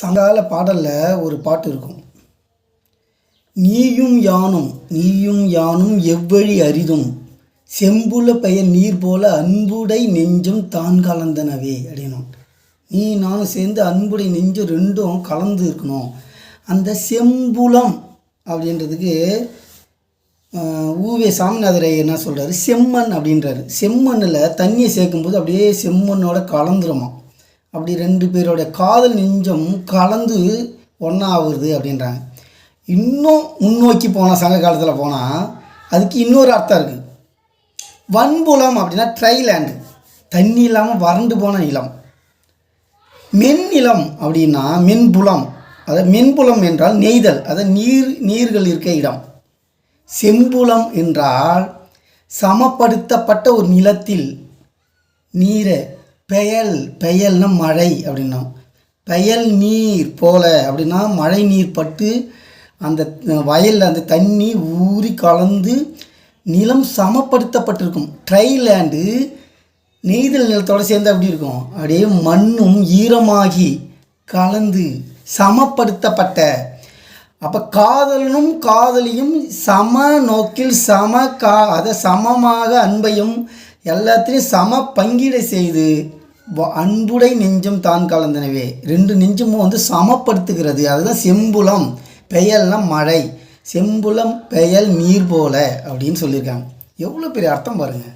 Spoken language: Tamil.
சங்கால பாடலில் ஒரு பாட்டு இருக்கும். நீயும் யானும் நீயும் யானும் எவ்வழி அரிதும் செம்புல பெயர் நீர் போல அன்புடை நெஞ்சும் தான் கலந்தனவே அப்படின்னும். நீ நானும் சேர்ந்து அன்புடை நெஞ்சும் ரெண்டும் கலந்து இருக்கணும். அந்த செம்புலம் அப்படின்றதுக்கு ஊவே சாமிநாதரை என்ன சொல்கிறாரு செம்மண் அப்படின்றாரு. செம்மண்ணில் தண்ணியை சேர்க்கும்போது அப்படியே செம்மண்ணோட கலந்துருமா அப்படி ரெண்டு பேரோட காதல் நெஞ்சம் கலந்து ஒன்றா ஆகுது அப்படின்றாங்க. இன்னும் முன்னோக்கி போனால் சங்க காலத்தில் போனால் அதுக்கு இன்னொரு அர்த்தம் இருக்குது வன்புலம் அப்படின்னா ட்ரைலேண்டு. தண்ணி இல்லாமல் வறண்டு போன நிலம். மென்னிலம் அப்படின்னா மென்புலம். அதாவது மென்புலம் என்றால் நெய்தல். அதாவது நீர் நீர்கள் இருக்க இடம். செம்புலம் என்றால் சமப்படுத்தப்பட்ட ஒரு நிலத்தில் நீரை பெயல் பெயல்னா மழை அப்படின்னா பெயல் நீர் போல அப்படின்னா மழை நீர் பட்டு அந்த வயலில் அந்த தண்ணி ஊறி கலந்து நிலம் சமப்படுத்தப்பட்டிருக்கும். ட்ரை லேண்டு நெய்தல் நிலத்தோடு சேர்ந்து அப்படி இருக்கும்? அப்படியே மண்ணும் ஈரமாகி கலந்து சமப்படுத்தப்பட்ட. அப்போ காதலனும் காதலியும் சம நோக்கில் சம கா அதை சமமாக அன்பையும் எல்லாத்திலையும் சம பங்கீடு செய்து அன்புடை நெஞ்சம் தான் கலந்தனவே. ரெண்டு நெஞ்சமும் வந்து சமப்படுத்துகிறது. அதுதான் செம்புலம் பெயல்னா மழை. செம்புலம் பெயல் நீர் போல அப்படின்னு சொல்லியிருக்காங்க. எவ்வளோ பெரிய அர்த்தம் பாருங்கள்